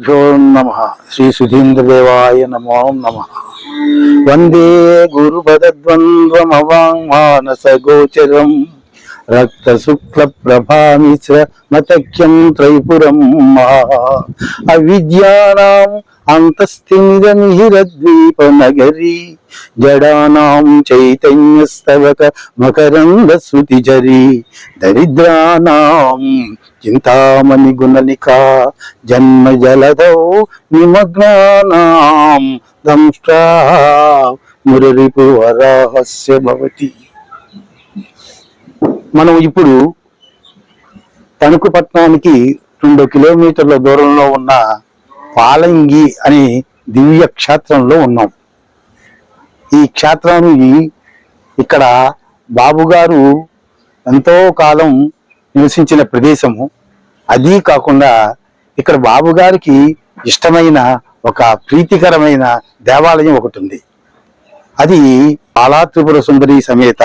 భ్యో నమ శ్రీ సుధీంద్రదేవాయ నమో నమ వందే గురుపదద్వంద్వమవాంమానస గోచరం రక్త శుక్ల ప్రభామిశ్ర మతఖ్యం త్రైపురం అవిద్యానాం అంతస్థిమిరమిహిరద్వీప జడానాం చైతన్యస్తవక మకరంద శృతిజరీ దరిద్రానాం చింతామణి గుణలిక జన్మ జలదౌ నిమగ్నానాం దంష్ట్రా మురరిపు వరాహస్య భవతి. మనం ఇప్పుడు తణుకు పట్టణానికి రెండు కిలోమీటర్ల దూరంలో ఉన్న పాలంగి అనే దివ్య క్షేత్రంలో ఉన్నాం. ఈ క్షేత్రాన్ని ఇక్కడ బాబుగారు ఎంతో కాలం నివసించిన ప్రదేశము. అది కాకుండా ఇక్కడ బాబు గారికి ఇష్టమైన ఒక ప్రీతికరమైన దేవాలయం ఒకటి ఉంది. అది బాలాత్రిపుర సుందరి సమేత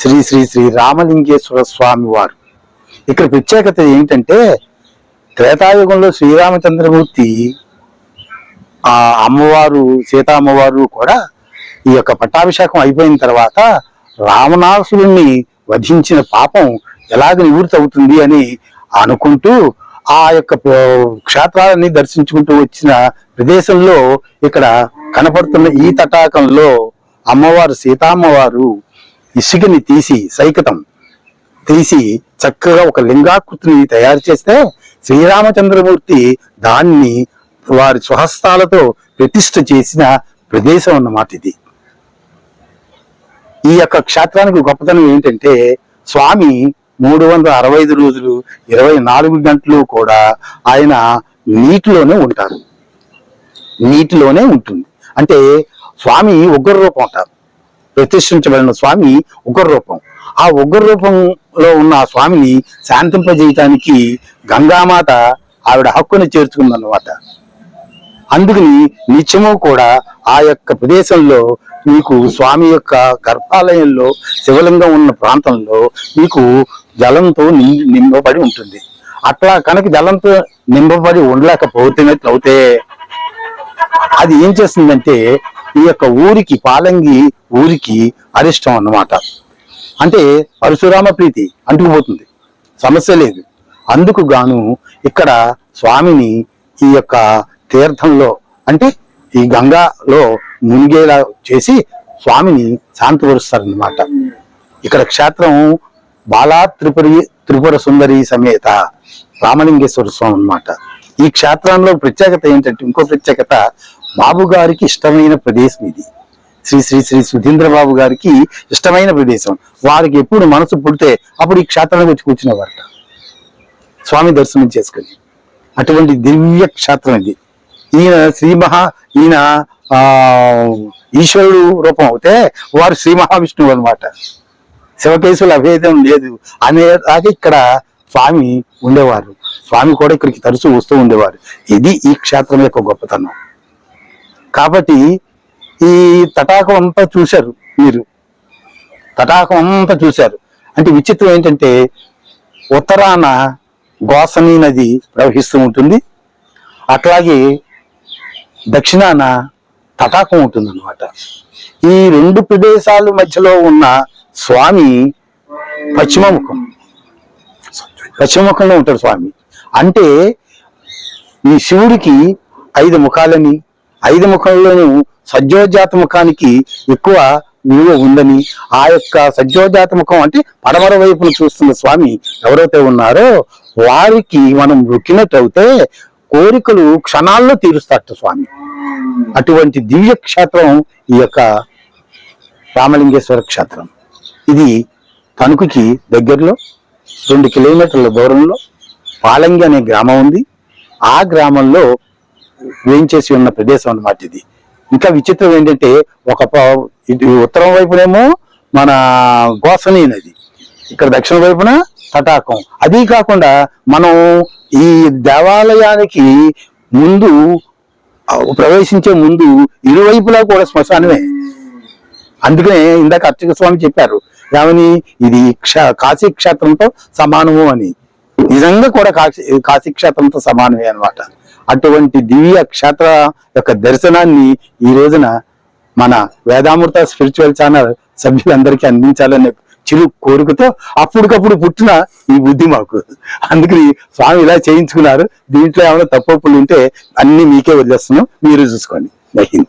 శ్రీ శ్రీ శ్రీ రామలింగేశ్వర స్వామి వారు. ఇక్కడ ప్రత్యేకత ఏంటంటే త్రేతాయుగంలో శ్రీరామచంద్రమూర్తి ఆ అమ్మవారు సీతా అమ్మవారు కూడా ఈ యొక్క పట్టాభిషేకం అయిపోయిన తర్వాత రావణాసురుణ్ణి వధించిన పాపం ఎలాగ నివృత్తి అవుతుంది అని అనుకుంటూ ఆ యొక్క క్షేత్రాలని దర్శించుకుంటూ వచ్చిన ప్రదేశంలో ఇక్కడ కనపడుతున్న ఈ తటాకంలో అమ్మవారు సీతామ్మవారు ఇసుకని తీసి సైకతం తీసి చక్కగా ఒక లింగాకృతిని తయారు చేస్తే శ్రీరామచంద్రమూర్తి దాన్ని వారి స్వహస్తాలతో ప్రతిష్ఠ చేసిన ప్రదేశం అన్నమాట ఇది. ఈ యొక్క క్షేత్రానికి గొప్పతనం ఏంటంటే స్వామి మూడు వందల అరవై ఐదు రోజులు ఇరవై నాలుగు గంటలు కూడా ఆయన నీటిలోనే ఉంటారు. నీటిలోనే ఉంటుంది. అంటే స్వామి ఉగ్ర రూపం అంటారు. ప్రతిష్ఠించబడిన స్వామి ఉగ్ర రూపం ఆ ఉగ్ర రూపంలో ఉన్న ఆ స్వామిని శాంతింపజేయటానికి గంగామాత ఆవిడ హక్కుని చేర్చుకుందన్నమాట. అందుకని నిత్యము కూడా ఆ యొక్క ప్రదేశంలో మీకు స్వామి యొక్క గర్భాలయంలో శివలింగం ఉన్న ప్రాంతంలో మీకు జలంతో నిం- నింపబడి ఉంటుంది. అట్లా కనుక జలంతో నింపబడి ఉండలేకపోతున్నట్లయితే అది ఏం చేస్తుందంటే ఈ యొక్క ఊరికి పాలంగి ఊరికి అరిష్టం అన్నమాట. అంటే పరశురామ ప్రీతి అంటుకుపోతుంది సమస్య లేదు. అందుకు గాను ఇక్కడ స్వామిని ఈ యొక్క తీర్థంలో అంటే ఈ గంగాలో మునిగేలా చేసి స్వామిని శాంతపరుస్తారనమాట ఇక్కడ క్షేత్రం బాలా త్రిపురి త్రిపుర సుందరి సమేత రామలింగేశ్వర స్వామి అన్నమాట. ఈ క్షేత్రంలో ప్రత్యేకత ఏంటంటే ఇంకో ప్రత్యేకత బాబు గారికి ఇష్టమైన ప్రదేశం ఇది. శ్రీ శ్రీ శ్రీ సుధీంద్ర బాబు గారికి ఇష్టమైన ప్రదేశం. వారికి ఎప్పుడు మనసు పుడితే అప్పుడు ఈ క్షేత్రానికి వచ్చి కూర్చునేవారట. స్వామి దర్శనం చేసుకుని. అటువంటి దివ్య క్షేత్రం ఇది. ఈయన శ్రీ మహా ఈయన ఆ ఈశ్వరుడు రూపం అవుతే వారు శ్రీ మహావిష్ణువు అనమాట శివకేశుల అభేదం లేదు అనేలాగా ఇక్కడ స్వామి ఉండేవారు. స్వామి కూడా ఇక్కడికి తరచూ వస్తూ ఉండేవారు. ఇది ఈ క్షేత్రం యొక్క గొప్పతనం. కాబట్టి ఈ తటాకం అంతా చూశారు మీరు. తటాకం అంతా చూశారు. అంటే విచిత్రం ఏంటంటే ఉత్తరాన గోసని నది ప్రవహిస్తూ ఉంటుంది. అట్లాగే దక్షిణాన తటాకం ఉంటుంది అనమాట ఈ రెండు ప్రదేశాల మధ్యలో ఉన్న స్వామి పశ్చిమ ముఖం. పశ్చిమ ముఖంలో ఉంటాడు స్వామి. అంటే ఈ శివుడికి ఐదు ముఖాలని ఐదు ముఖంలోనూ సజ్జోజాత ముఖానికి ఎక్కువ విలువ ఉందని ఆ యొక్క సజ్జోజాత ముఖం అంటే పడమర వైపును చూస్తున్న స్వామి ఎవరైతే ఉన్నారో వారికి మనం మొక్కినట్టయితే కోరికలు క్షణాల్లో తీరుస్తాట స్వామి. అటువంటి దివ్య క్షేత్రం ఈ యొక్క రామలింగేశ్వర క్షేత్రం. ఇది తణుకుకి దగ్గరలో రెండు కిలోమీటర్ల దూరంలో పాలంగి అనే గ్రామం ఉంది. ఆ గ్రామంలో వేయించేసి ఉన్న ప్రదేశం అన్నమాట ఇది. ఇంకా విచిత్రం ఏంటంటే ఒక ఇది ఉత్తరం వైపునేమో మన గోసని నది ఇక్కడ దక్షిణ వైపున తటాకం. అది కాకుండా మనం ఈ దేవాలయానికి ముందు ప్రవేశించే ముందు ఇరువైపులా కూడా శ్మశానమే. అందుకనే ఇందాక అర్చక స్వామి చెప్పారు ఏమని? ఇది క్ష- కాశీ క్షేత్రంతో సమానము అని. నిజంగా కూడా కాశీ కాశీ క్షేత్రంతో సమానమే అన్నమాట. అటువంటి దివ్య క్షేత్ర యొక్క దర్శనాన్ని ఈ రోజున మన వేదామృత స్పిరిచువల్ ఛానల్ సభ్యులందరికీ అందించాలనే చిరు కోరికతో అప్పటికప్పుడు పుట్టిన ఈ బుద్ధి మాకు. అందుకని స్వామి ఇలా చేయించుకున్నారు. దీంట్లో ఏమైనా తప్పులు ఉంటే అన్ని మీకే వదిలేస్తున్నాం. మీరు చూసుకోండి. జై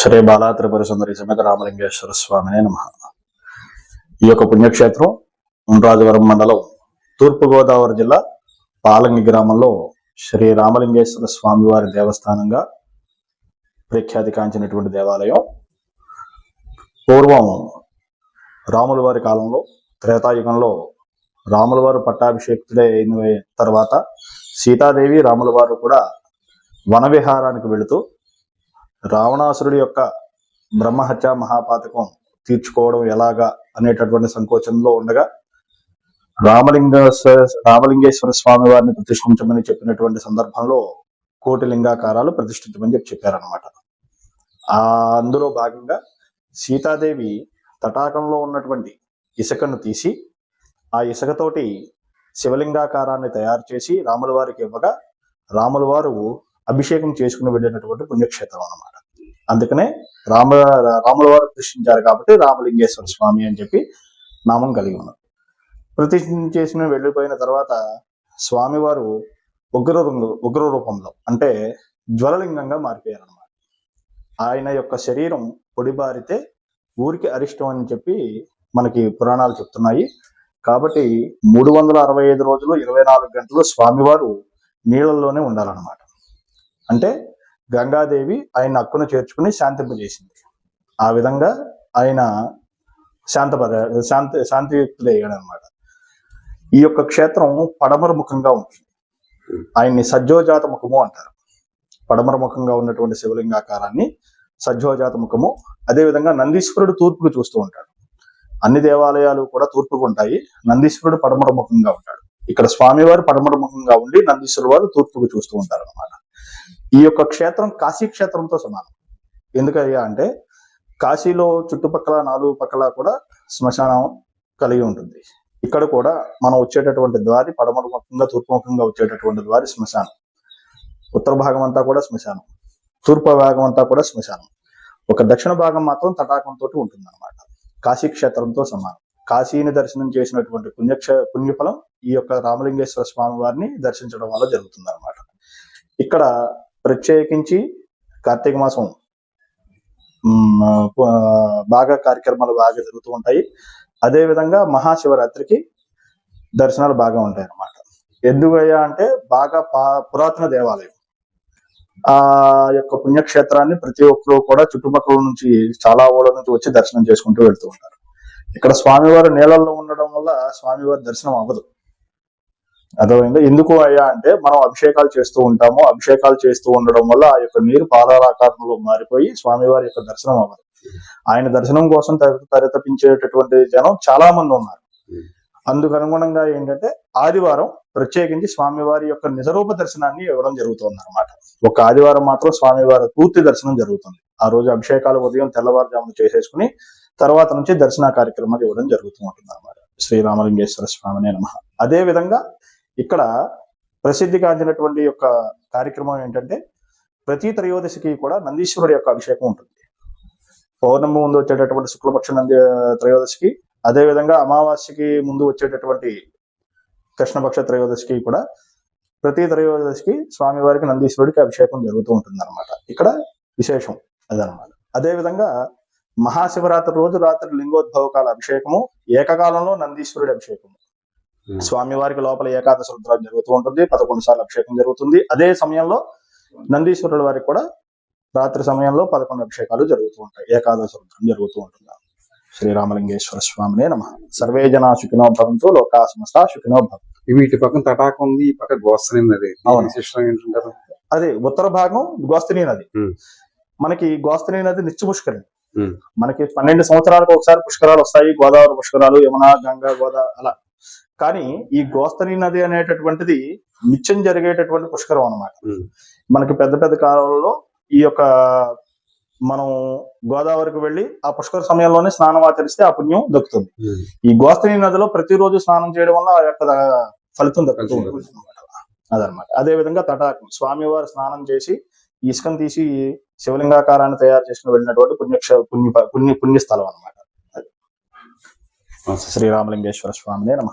శ్రీ బాలా త్రిపుర సుందరి సమేత రామలింగేశ్వర స్వామినే నమ. ఈ యొక్క పుణ్యక్షేత్రం ఉండ్రాజవరం మండలం తూర్పుగోదావరి జిల్లా పాలంగి గ్రామంలో శ్రీ రామలింగేశ్వర స్వామివారి దేవస్థానంగా ప్రఖ్యాతి కాంచినటువంటి దేవాలయం. పూర్వం రాముల వారి కాలంలో త్రేతాయుగంలో రాముల వారు పట్టాభిషేక్తుడే అయిన తర్వాత సీతాదేవి రాముల వారు కూడా వనవిహారానికి వెళుతూ రావణాసురుడి యొక్క బ్రహ్మహత్య మహాపాతకం తీర్చుకోవడం ఎలాగా అనేటటువంటి సంకోచంలో ఉండగా రామలింగ రామలింగేశ్వర స్వామి వారిని ప్రతిష్ఠించమని చెప్పినటువంటి సందర్భంలో కోటి లింగాకారాలు ప్రతిష్ఠించమని చెప్పి చెప్పారనమాట ఆ అందులో భాగంగా సీతాదేవి తటాకంలో ఉన్నటువంటి ఇసుకను తీసి ఆ ఇసుకతోటి శివలింగాకారాన్ని తయారు చేసి రాముల వారికి ఇవ్వగా రాముల వారు అభిషేకం చేసుకుని వెళ్ళినటువంటి పుణ్యక్షేత్రం అనమాట అందుకనే రామ రాముల వారు ప్రతిష్ఠించారు కాబట్టి రామలింగేశ్వర స్వామి అని చెప్పి నామం కలిగి ఉన్నారు ప్రతిష్ఠ చేసుకుని వెళ్ళిపోయిన తర్వాత స్వామివారు ఉగ్ర ఉగ్ర రూపంలో అంటే జ్వలలింగంగా మారిపోయారనమాట ఆయన యొక్క శరీరం పొడిబారితే ఊరికి అరిష్టం అని చెప్పి మనకి పురాణాలు చెప్తున్నాయి. కాబట్టి మూడు వందల అరవై ఐదు రోజులు ఇరవై నాలుగు గంటలు స్వామివారు నీళ్ళల్లోనే ఉండాలన్నమాట. అంటే గంగాదేవి ఆయన హక్కును చేర్చుకుని శాంతింపజేసింది ఆ విధంగా ఆయన శాంతపర శాంతి శాంతియుక్తులయ్యాడు అనమాట ఈ యొక్క క్షేత్రం పడమర ముఖంగా ఉంటుంది ఆయన్ని సజ్జోజాత ముఖము అంటారు. పడమర ముఖంగా ఉన్నటువంటి శివలింగాకారాన్ని సజ్జోజాత ముఖము అదేవిధంగా నందీశ్వరుడు తూర్పుకు చూస్తూ ఉంటాడు. అన్ని దేవాలయాలు కూడా తూర్పుకు ఉంటాయి. నందీశ్వరుడు పడమర ముఖంగా ఉంటాడు. ఇక్కడ స్వామివారు పడమర ముఖంగా ఉండి నందీశ్వరుడు వారు తూర్పుకు చూస్తూ ఉంటారు అనమాట ఈ యొక్క క్షేత్రం కాశీ క్షేత్రంతో సమానం. ఎందుకయ్యా అంటే కాశీలో చుట్టుపక్కల నాలుగు పక్కల కూడా శ్మశానం కలిగి ఉంటుంది. ఇక్కడ కూడా మనం వచ్చేటటువంటి ద్వారి పడమర ముఖంగా తూర్పు ముఖంగా వచ్చేటటువంటి ద్వారి శ్మశానం. ఉత్తర భాగం అంతా కూడా శ్మశానం. తూర్పు భాగం అంతా కూడా శ్మశానం. ఒక దక్షిణ భాగం మాత్రం తటాకంతో ఉంటుంది అనమాట కాశీ క్షేత్రంతో సమానం. కాశీని దర్శనం చేసినటువంటి పుణ్యక్ష పుణ్యఫలం ఈ యొక్క రామలింగేశ్వర స్వామి వారిని దర్శించడం వల్ల జరుగుతుంది అనమాట ఇక్కడ ప్రత్యేకించి కార్తీక మాసం బాగా కార్యక్రమాలు బాగా జరుగుతూ ఉంటాయి. అదేవిధంగా మహాశివరాత్రికి దర్శనాలు బాగా ఉంటాయి అన్నమాట. ఎందుకయ్యా అంటే బాగా పా- పురాతన దేవాలయం. ఆ యొక్క పుణ్యక్షేత్రాన్ని ప్రతి ఒక్కరు కూడా చుట్టుపక్కల నుంచి చాలా ఊళ్ళ నుంచి వచ్చి దర్శనం చేసుకుంటూ వెళ్తూ ఉంటారు. ఇక్కడ స్వామివారు నీళ్ళల్లో ఉండడం వల్ల స్వామివారి దర్శనం అవ్వదు. అర్థమైందా? ఎందుకు అయ్యా అంటే మనం అభిషేకాలు చేస్తూ ఉంటాము. అభిషేకాలు చేస్తూ ఉండడం వల్ల ఆ యొక్క నీరు పాదారాకారంలో మారిపోయి స్వామివారి యొక్క దర్శనం అవ్వదు ఆయన దర్శనం కోసం తరితపించేటటువంటి జనం చాలా మంది ఉన్నారు. అందుకు అనుగుణంగా ఏంటంటే ఆదివారం ప్రత్యేకించి స్వామివారి యొక్క నిజరూప దర్శనాన్ని ఇవ్వడం జరుగుతుంది అనమాట ఒక ఆదివారం మాత్రం స్వామివారి పూర్తి దర్శనం జరుగుతుంది. ఆ రోజు అభిషేకాలు ఉదయం తెల్లవారుజామున చేసేసుకుని తర్వాత నుంచి దర్శన కార్యక్రమాలు ఇవ్వడం జరుగుతూ ఉంటుంది అనమాట శ్రీరామలింగేశ్వర స్వామినే నమ. అదే విధంగా ఇక్కడ ప్రసిద్ధి కాంచినటువంటి యొక్క కార్యక్రమం ఏంటంటే ప్రతి త్రయోదశికి కూడా నందీశ్వరుడు యొక్క అభిషేకం ఉంటుంది. పౌర్ణమి ముందు వచ్చేటటువంటి శుక్లపక్ష నంది త్రయోదశికి అదే విధంగా అమావాస్యకి ముందు వచ్చేటటువంటి కృష్ణపక్ష త్రయోదశికి కూడా ప్రతి త్రయోదశికి స్వామివారికి నందీశ్వరుడికి అభిషేకం జరుగుతూ ఉంటుంది అనమాట ఇక్కడ విశేషం అదనమాట అదే విధంగా మహాశివరాత్రి రోజు రాత్రి లింగోద్భవ కాల అభిషేకము ఏకకాలంలో నందీశ్వరుడి అభిషేకము. స్వామివారికి లోపల ఏకాదశ రుద్రాలు జరుగుతూ ఉంటుంది పదకొండు సార్లు అభిషేకం జరుగుతుంది. అదే సమయంలో నందీశ్వరుల వారికి కూడా రాత్రి సమయంలో పదకొండు అభిషేకాలు జరుగుతూ ఉంటాయి. ఏకాదశ రుద్రం జరుగుతూ ఉంటుంది. శ్రీరామలింగేశ్వర స్వామినే నమ. సర్వే జనా సుఖినో భవంతు లోకా సమస్త సుఖినో భవంతు. ఇవి ఇటు పక్కన తటాక ఉంది ఈ పక్క గోస్తని. విశిష్టం ఏంటంటారు అదే. ఉత్తర భాగం గోస్తని నది. Hmm. మనకి గోస్తని నది నిత్య పుష్కరిణి Hmm. మనకి పన్నెండు సంవత్సరాలకు ఒకసారి పుష్కరాలు వస్తాయి. గోదావరి పుష్కరాలు యమున గంగా గోదా అలా. కానీ ఈ గోస్తని నది అనేటటువంటిది నిత్యం జరిగేటటువంటి పుష్కరం అన్నమాట. Hmm. మనకి పెద్ద పెద్ద కాలంలో ఈ యొక్క మనం గోదావరికి వెళ్ళి ఆ పుష్కర సమయంలోనే స్నానం ఆచరిస్తే ఆ పుణ్యం దక్కుతుంది. ఈ గోస్తని నదిలో ప్రతిరోజు స్నానం చేయడం వల్ల ఆ యొక్క ఫలితం దక్కుతూ ఫలితం ఉంటుంది అన్నమాట అదనమాట అదే విధంగా తటాకం స్వామివారు స్నానం చేసి ఇసుకను తీసి శివలింగాకారాన్ని తయారు చేసుకుని వెళ్ళినటువంటి పుణ్యక్ష పుణ్య పుణ్య పుణ్యస్థలం అనమాట శ్రీరామలింగేశ్వర స్వామినే నమ.